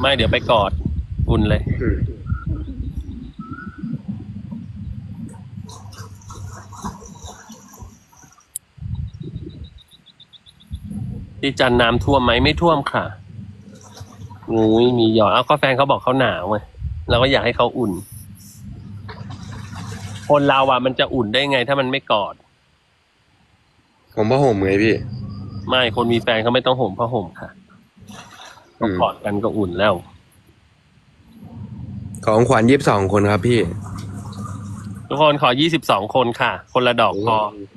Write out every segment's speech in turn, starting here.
ไม่เดี๋ยวไปกอดอุ่นเลยอืมที่จันทร์น้ำท่วมไหมไม่ท่วมค่ะงูยมีหยอดเอาก็แฟนเขาบอกเขาหนาวไงเราก็อยากให้เขาอุ่น คนเราอะมันจะอุ่นได้ไง ถ้ามันไม่กอด ผมผ้าห่มไงพี่ ไม่คนมีแฟนเขาไม่ต้องห่มผ้าห่มค่ะ อืมกอดกันก็อุ่นแล้ว ของขวัญยี่สิบสองคนครับพี่ ทุกคนขอยี่สิบสองคนค่ะ คนละดอกพอ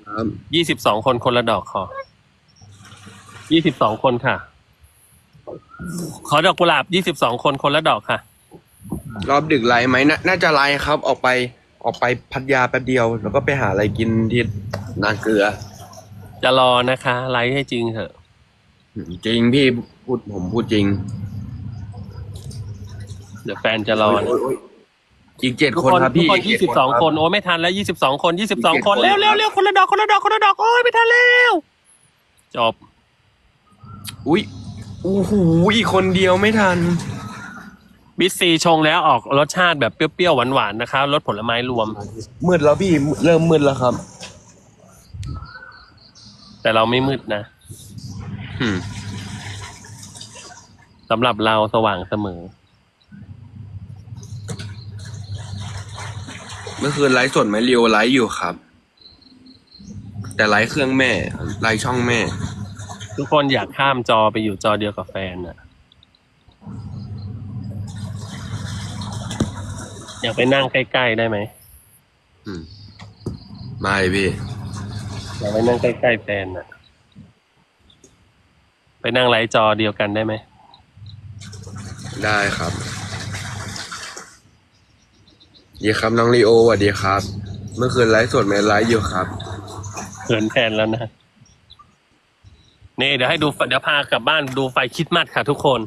ครับยี่สิบสองคนคนละดอกขอยี่สิบสองคนค่ะ ขอดอกกุหลาบยี่สิบสองคนคนละดอกค่ะ รอบดึกไลฟ์ไหมนาน่าจะไลฟ์ครับ ออกไปออกไปพัทยาแป๊บเดียว แล้วก็ไปหาอะไรกินที่นาเกลือ จะรอนะคะ ไลฟ์ให้จริงเถอะอืม จริงพี่พูดผมพูดจริง เดี๋ยวแฟนจะรอนะโยโยอีกเจ็ดทุกคนคนครับทุกพี่คนยี่สิบสองรับคน โอ้ไม่ทันแล้วยี่สิบสองคนยี่สิบสองคนอีกเร็เจ็วดเร็วคนเร็วคนละดอกคนละดอกคนละดอกโอ้ยไม่ทันแล้วจบอุ้ยโอ้โหอีกคนเดียวไม่ทัน บิสซีชงแล้วออกรสชาติแบบเปรี้ยวๆหวานๆนะคะรสผลไม้รวม มืดแล้วพี่เริ่มมืดแล้วครับ แต่เราไม่มืดนะอืม สำหรับเราสว่างเสมอ เมื่อคืนไลฟ์สดไหมเรียวไลฟ์อยู่ครับ แต่ไลฟ์เครื่องแม่ ไลฟ์ช่องแม่ ทุกคนอยากข้ามจอไปอยู่จอเดียวกับแฟนน่ะอยากไปนั่งใกล้ๆได้ไหมอืม ไม่พี่ อยากไปนั่งใกล้ๆแฟนน่ะ ไปนั่งไลฟ์จอเดียวกันได้ไหม ได้ครับดีครับน้องลีโอสวัสดีครับ เมื่อคืนไลฟ์สดไหมไลฟ์อยู่ครับเขินแทนแล้วนะนี่เดี๋ยวให้ดูไฟเดี๋ยวพากลับบ้านดูไฟคริดมัดค่ะ ทุกคน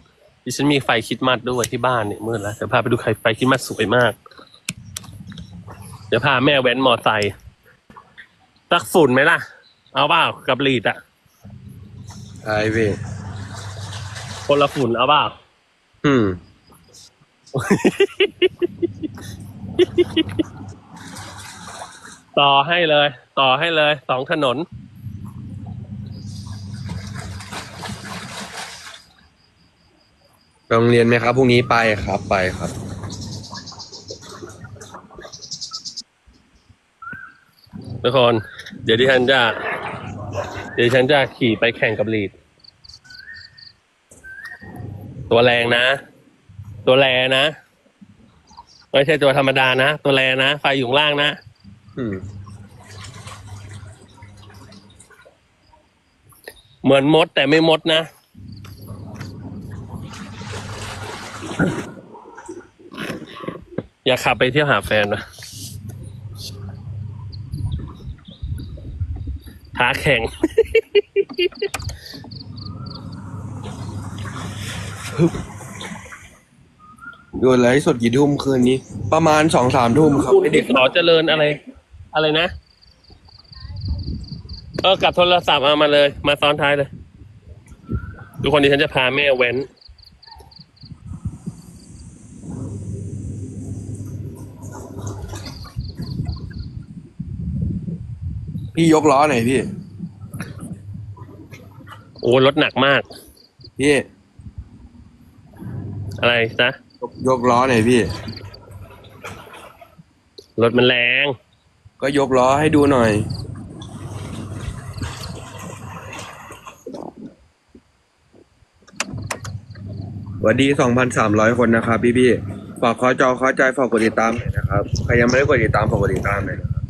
ดิฉันมีไฟคริดมัดด้วยที่บ้านเนี่ยมืดแล้วเดี๋ยวพาไปดูไฟคริดมัดสวยมาก เดี๋ยวพาแม่แว้นมอไซค์ตักฝุ่นไหมล่ะ เอาเปล่ากับลีดอะ ใช่พี่คนละฝุ่นเอาเปล่าอืม ต่อให้เลย ต่อให้เลยสองถนนไปโรงเรียนไหมครับพรุ่งนี้ไปครับไปครับ ทุกคน เดี๋ยวดิฉันจะ เดี๋ยวดิฉันจะขี่ไปแข่งกับลีด ตัวแรงนะ ตัวแรงนะ ไม่ใช่ตัวธรรมดานะ ตัวแรงนะ ไฟอยู่ข้างล่างนะ อืม เหมือนมดแต่ไม่มดนะอย่าขับไปเที่ยวหาแฟนนะ ท้าแข่งดูไลฟ์สดกี่ทุ่มคืนนี้ ประมาณสองสามทุ่มครับคุณไม่เด็เด็กกขอเจริญอะไร อะไรนะ เออกลับโทรศัพท์เอามาเลย มาซ้อนท้ายเลย ทุกคนดิฉันจะพาแม่แว้น พี่ยกล้อหน่อยพี่ โอ้รถหนักมาก พี่ อะไรนะยกยกล้อหน่อยพี่ รถมันแรง ก็ยกล้อให้ดูหน่อย สวัสดี 2,300 คนนะครับ พี่พี่ๆฝากขอจอขอใจฝากกดติดตามหน่อยนะครับ ใครยังไม่ได้กดติดตามฝากกดติดตามหน่อยนะครับ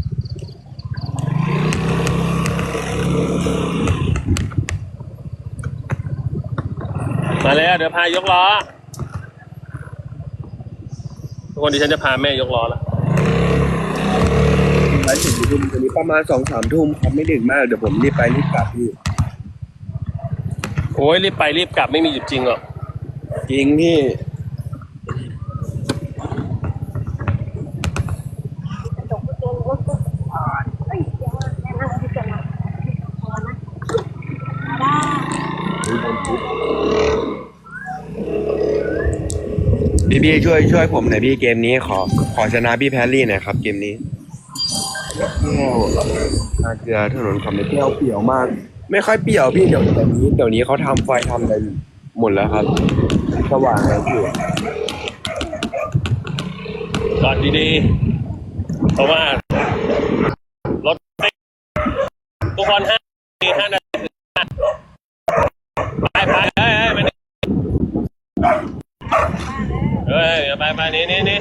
มาแล้วเดี๋ยวพายกล้อทุกคนดิฉันจะพาแม่ยกล้อแล้วไลฟ์สดกี่ทุ่มตอนนี้ประมาณสองสามทุ่มครับไม่ดึกมากเดี๋ยวผมรีบไปรีบกลับพี่โอ้ยรีบไปรีบกลับไม่มีหยุดจริงหรอกจริงพี่ พี่พี่ช่วยช่วยผมหน่อยพี่เกมนี้ขอขอชนะพี่แพรรี่หน่อยครับเกมนี้แก้วนาเกลือถนนคำในแก้วเปี่ยวมาก ไม่ค่อยเปี่ยวพี่เดี๋ยวเดี๋ยวนี้เดี๋ยวนี้เขาทำไฟทำอะไรหมดแล้วครับสว่างแล้วพี่จอดดีๆเพราะว่ารถติดทุกคนห้านาทีห้านาทีไปไปเฮ้ยเฮ้ยมานี่เฮ้ยไปไปนี่นี่นี่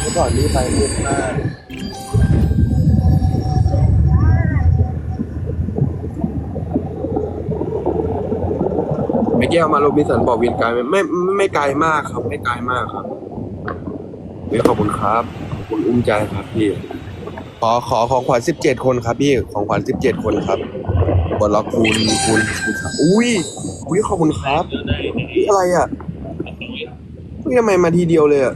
เมื่อก่อนนี่ไปมืดมากไม่แก้วมาโรบินสันบอกวินไกลไหมไม่ไม่ไม่ไกลมากครับ ไม่ไกลมากครับเฮ้ยขอบคุณครับขอบคุณอุ้มใจครับพี่ขอขอของขวัญสิบเจ็ดคนครับพี่ของขวัญสิบเจ็ดคนครับบอลล็อกคูณคูณคูณครับ อุ้ยอุ้ยขอบคุณครับนี่อะไรอะอุ้ทำไมมาทีเดียวเลยอะ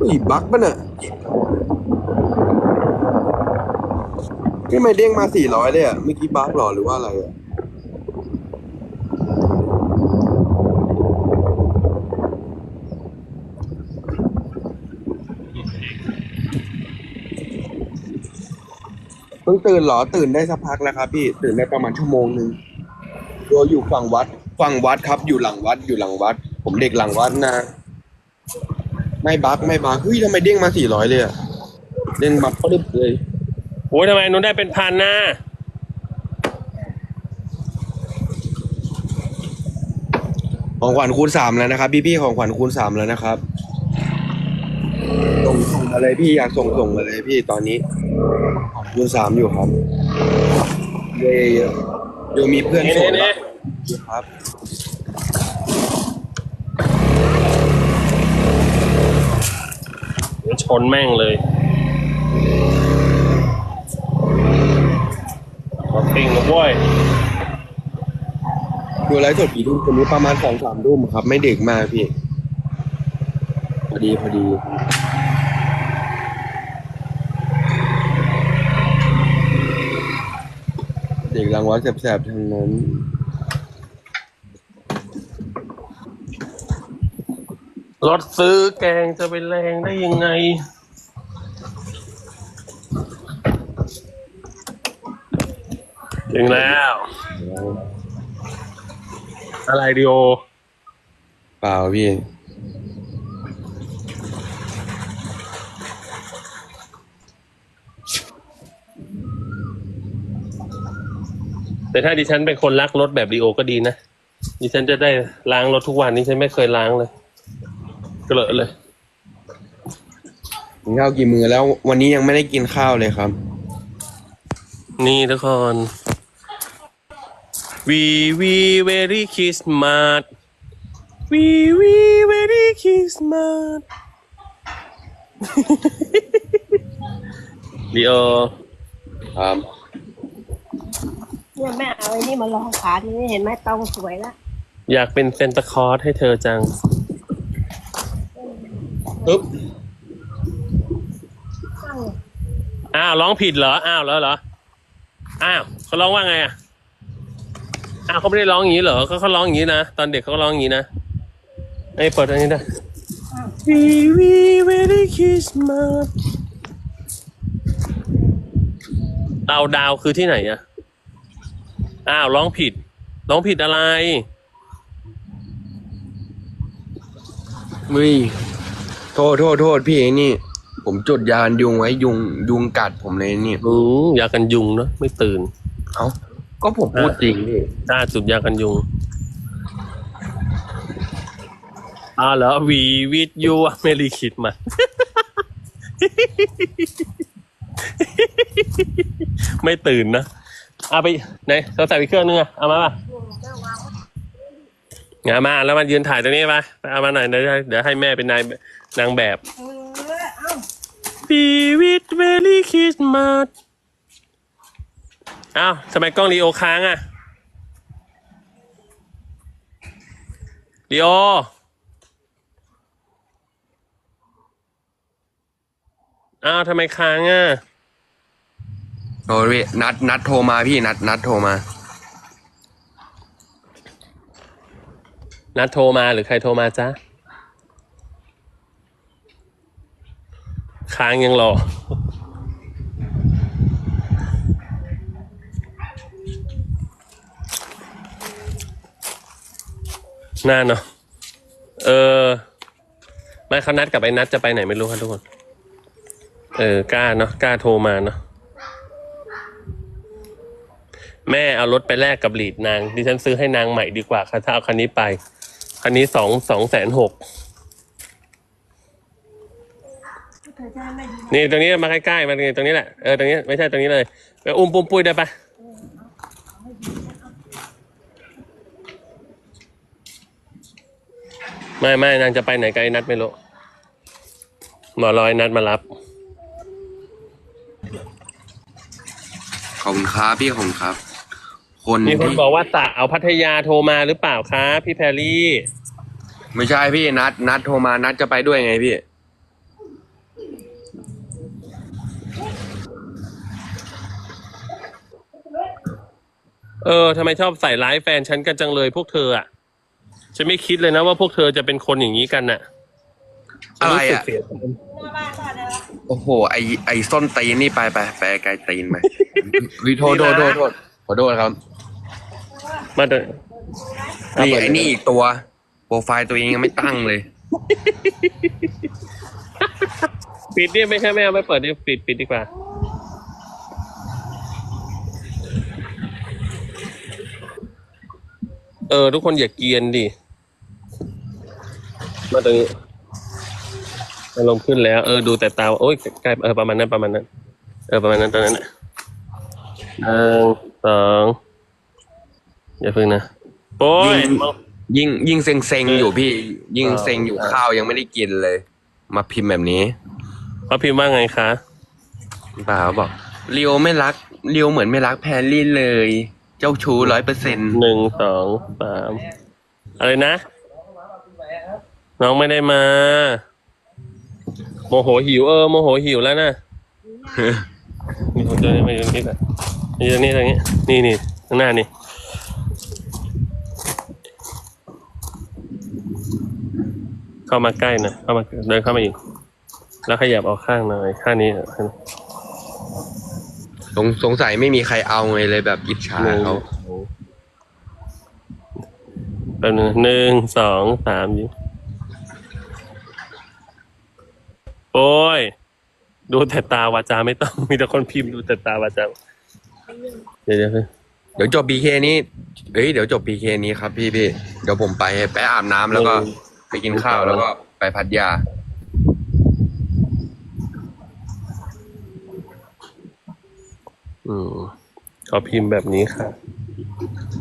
อุ้ยบั๊กปะเนี่ยนี่ทำไมเด้งมาสี่ร้อยเลยอะเมื่อกี้บั๊กหรอหรือว่าอะไรอะ เพิ่งตื่นเหรอตื่นได้สักพักแล้วครับ พี่ตื่นได้ประมาณชั่วโมงหนึ่งตัวอยู่ฝั่งวัดฝั่งวัดครับ อยู่หลังวัดอยู่หลังวัด ผมเด็กหลังวัดนะ ไม่บักไม่บักเฮ้ยทำไมเด้งมาสี่ร้อยเลยอะเด้งบักก็ดึบเลยโอ้ยทำไมนุ้นได้เป็นพันนะของขวัญคูณสามแล้วนะครับ พี่พี่ๆของขวัญคูณสามแล้วนะครับส่งส่งมาเลยพี่อยากส่งส่งมาเลยพี่ตอนนี้ ของคูณสามอยู่ครับเยเยเดี๋ยวมีเพื่อนนี่ส่งนี่แล้นี่วครับชนแม่งเลยรถติ่งนะเว้ยดูไลฟ์สดกี่ทุ่มคนนี้ประมาณสองสามทุ่มครับ ไม่เด็กมากพี่ พอดีพอดี เด็กราง วัลแสบๆทั้งนั้นรถซื้อแกงจะไปแรงได้ยังไง ถึงแล้ว อะไรดิโอ เปล่าพี่ แต่ถ้าดิฉันเป็นคนรักรถแบบดิโอก็ดีนะ ดิฉันจะได้ล้างรถทุกวันนี้ฉันไม่เคยล้างเลยเกลอะเลย กินข้าวกี่มือแล้ววันนี้ยังไม่ได้กินข้าวเลยครับ นี่ทุกคน we we very Christmas we we very Christmas ดิโอ ครับ เนี่ยแม่เอาไอ้นี่มาลองขาทีนี้เห็นไหมตองสวยแล้วอยากเป็นเซนตาคลอสให้เธอจังปึ๊บตั้งอ้าวร้องผิดเหรออ้าวแล้วเหรออ้าวเขาร้องว่าไงอะอ้าวเขาไม่ได้ร้องอย่างนี้เหรอเขาเขาร้องอย่างนี้นะตอนเด็กเขาก็ร้องอย่างนี้นะไอ้เปิดอันนี้ได้ We we Merry Christmas ดาวดาวคือที่ไหนอะ อ้าวร้องผิด ร้องผิดอะไรมึยโทษโทษโทษพี่ไอ้นี่ ผมจดยานยุงไว้ยุงยุงกัดผมเลยนี่อืมยากันยุงเนอะไม่ตื่น เอ้าก็ผมพูดจริงพี่ล่าสุดยากันยุงอ้าวเหรอวีวิดยูเมรีคิดมา ไม่ตื่นนะ เอาไปไหนเราใส่ไปเครื่องนึงอะเอามาป่ะงามาแล้วมายืนถ่ายตรงนี้ป่ะเอามาหน่อยเดี๋ยวเดี๋ยวให้แม่เป็นนายนางแบบเออเอ้า Be with Merry Christmas อ้าวทำไมกล้องลีโอค้างอะลีโออ้าวทำไมค้างอะ โทรพี่นัดนัดโทรมาพี่นัดนัดโทรมา นัดโทรมาหรือใครโทรมาจ๊ะ ค้างยังรอน่าเนาะ เออ ไม่เขานัดกับไอ้นัดจะไปไหนไม่รู้ครับทุกคน เออกล้าเนาะกล้าโทรมาเนาะ แม่เอารถไปแลกกับหลีดนาง ดิฉันซื้อให้นางใหม่ดีกว่าค่ะถ้าเอาคันนี้ไป คันนี้สองสองแสนหกนี่ตรงนี้มาใกล้ๆมาตรงนี้ตรงนี้แหละเออตรงนี้ไม่ใช่ตรงนี้เลยไปอุ้มปุ้มปุ้ยได้ปะไม่ไม่นางจะไปไหนไกลนัดไม่รู้หมอรอยนัดมารับ ขอบคุณครับพี่ขอบคุณครับ คนมีคนที่บอกว่าสาวพัทยาโทรมาหรือเปล่าคะพี่แพรรี่ ไม่ใช่พี่นัด นัดโทรมานัดจะไปด้วยไงพี่ เออทำไมชอบใส่ร้ายแฟนฉันกันจังเลยพวกเธออะฉันไม่คิดเลยนะว่าพวกเธอจะเป็นคนอย่างนี้กันน่ะฉันอะไรสึกอะเสียใจหน้าบ้านก่อนนะโอ้โห ไอไอส้นตีนนี่ไปไปไปไกลตีนไป วิโทษโทษโทษโทษ ขอโทษครับ มาเถอะนี่ไอนี่อีกตัว โปรไฟล์ตัวเองยังไม่ตั้งเลย ปิดดิไม่ใช่ไม่เอาไม่เปิดดิปิดปิดดีกว่า เออ ทุกคนอย่าเกรียนดิ มาตรงนี้อารมณ์ขึ้นแล้ว เออดูแต่ตาโอ้ยใกล้เออประมาณนั้นประมาณนั้น เออประมาณนั้นตอนนั้นน่ะหนึ่ง สองอย่าพึ่งนะโอ้ย ยิง ยิ่งยิ่งเซ็งเซ็งๆอยู่พี่ ยิ่งเออเซ็งอยู่เออ ข้าวยังไม่ได้กินเลย มาพิมพ์แบบนี้เขาพิมพ์ว่าไงคะเปล่าบอกเรียวไม่รักเรียวเหมือนไม่รักแพรรี่เลย เจ้าชู้ร้อยเปอร์เซ็นต์หนึ่งสองสามอะไรนะ น้องไม่ได้มา โมโหหิวเออโมโหหิวแล้วนะมีคนเจอมาอยู่นี่แหละ มาอยู่นี่ตรงนี้ นี่นี่ข้างหน้านี่เข้ามาใกล้หนะเข้ามาเดินเข้ามาอีก แล้วขยับออกข้างหน่อยข้างนี้สงสงสัยไม่มีใครเอาไงเลยแบบอิจฉาหนึ่งเขาแป๊บนึงหนึ่งสองสามยิงโอ้ย ดูแต่ตาวาจาไม่ต้อง มีแต่คนพิมพ์ดูแต่ตาวาจา เดี๋ยวเดี๋ยวเดี๋ยวเดี๋ยวจบพีเคนี้เฮ้ยเดี๋ยวจบพีเคนี้ครับพี่พี่เดี๋ยวผมไปไปอาบน้ำแล้วก็ไปกินข้าวแล้วก็ไปพัทยา อืมเขาพิมพ์แบบนี้ค่ะ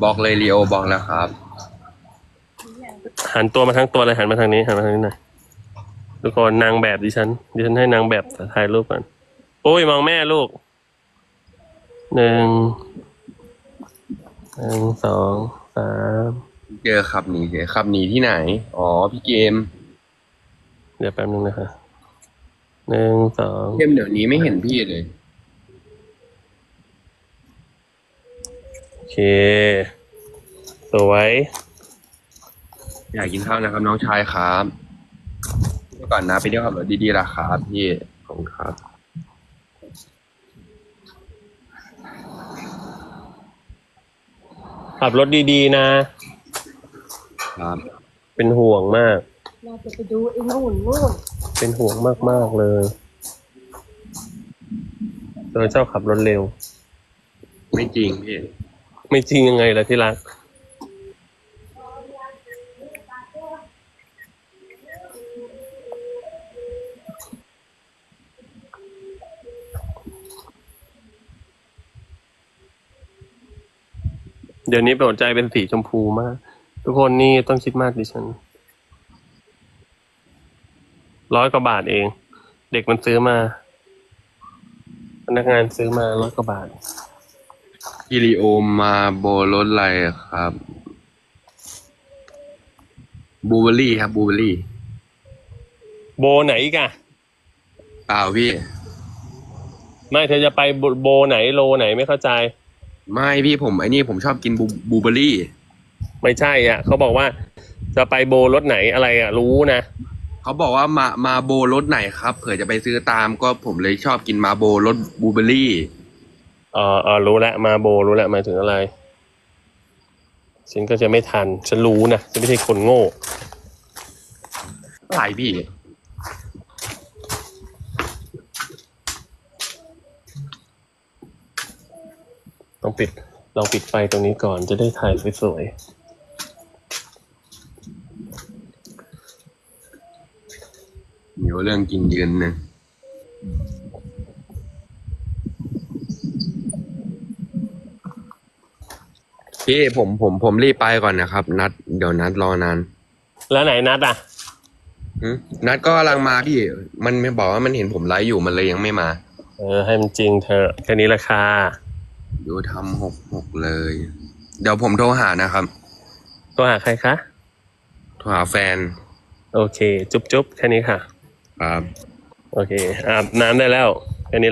บอกเลยลีโอบอกแล้วครับ หันตัวมาทั้งตัวเลยหันมาทางนี้หันมาทางนี้หน่อยทุกคนนางแบบดิฉันดิฉันให้นางแบบถ่ายรูปก่อนโอ้ยมองแม่ลูก หนึ่งหนึ่งสองสามเจอขับหนีเจอขับหนีที่ไหน อ๋อ พี่เกม เดี๋ยวแป๊บนึงนะคะหนึ่งสองเกมเดี๋ยวนี้ไม่เห็นพี่เลย โอเค สวย อยากกินข้าวนะครับ น้องชายครับเมื่อก่อนนะไปเที่ยวขับรถดีๆราคาพี่ ของครับ ขับรถดีๆนะ ครับเป็นห่วงมาก เราจะไปดูไอ้นู่นนู่นเป็นห่วงมากๆเลยเธอชอบขับรถเร็ว ไม่จริงพี่ ไม่จริงยังไงล่ะที่รัก เดี๋ยวนี้หัวใจเป็นสีชมพูมาก ทุกคนนี่ต้องคิดมากดิฉัน ร้อยกว่าบาทเอง เด็กมันซื้อมา พนักงานซื้อมาร้อยกว่าบาทพี่ลีโอมาโบรถอะไรครับบูเบอรี่ครับบูเบอรี่ โบไหนอีกอะเปล่าพี่ ไม่เธอจะไปโบโบไหนโลไหนไม่เข้าใจ ไม่พี่ผมไอ้นี่ผมชอบกินบูบูเบอรี่ ไม่ใช่อะเขาบอกว่าจะไปโบรถไหนอะไรอะ รู้นะ เขาบอกว่ามามาโบรถไหนครับเผื่อจะไปซื้อตามก็ผมเลยชอบกินมาโบรสบูเบอรี่ เออเออรู้แล้วมาโบรู้แล้วหมายถึงอะไร ฉันก็จะไม่ทัน ฉันรู้นะฉันไม่ใช่คนโง่อะไรพี่ ต้องปิดลองปิดไฟตรงนี้ก่อนจะได้ถ่ายสวยมีเรื่องกินยืนหนึ่งพี่ผมผมผมรีบไปก่อนนะครับ นัด เดี๋ยวนัดรอนานๆแล้วไหนนัดอะหึนัดก็กำลังมาพี่ มันไม่บอกว่ามันเห็นผมไลฟ์อยู่มันเลยยังไม่มา เออให้มันจริงเธอะแค่นี้ราคาเดี๋ยวทำหกหกเลย เดี๋ยวผมโทรหานะครับ ตัวหาใครคะ โทรหาแฟนโอเค จุ๊บจุ๊บแค่นี้ค่ะ ครับ โอเคอาบน้ำได้แล้ว แค่นี้แหละ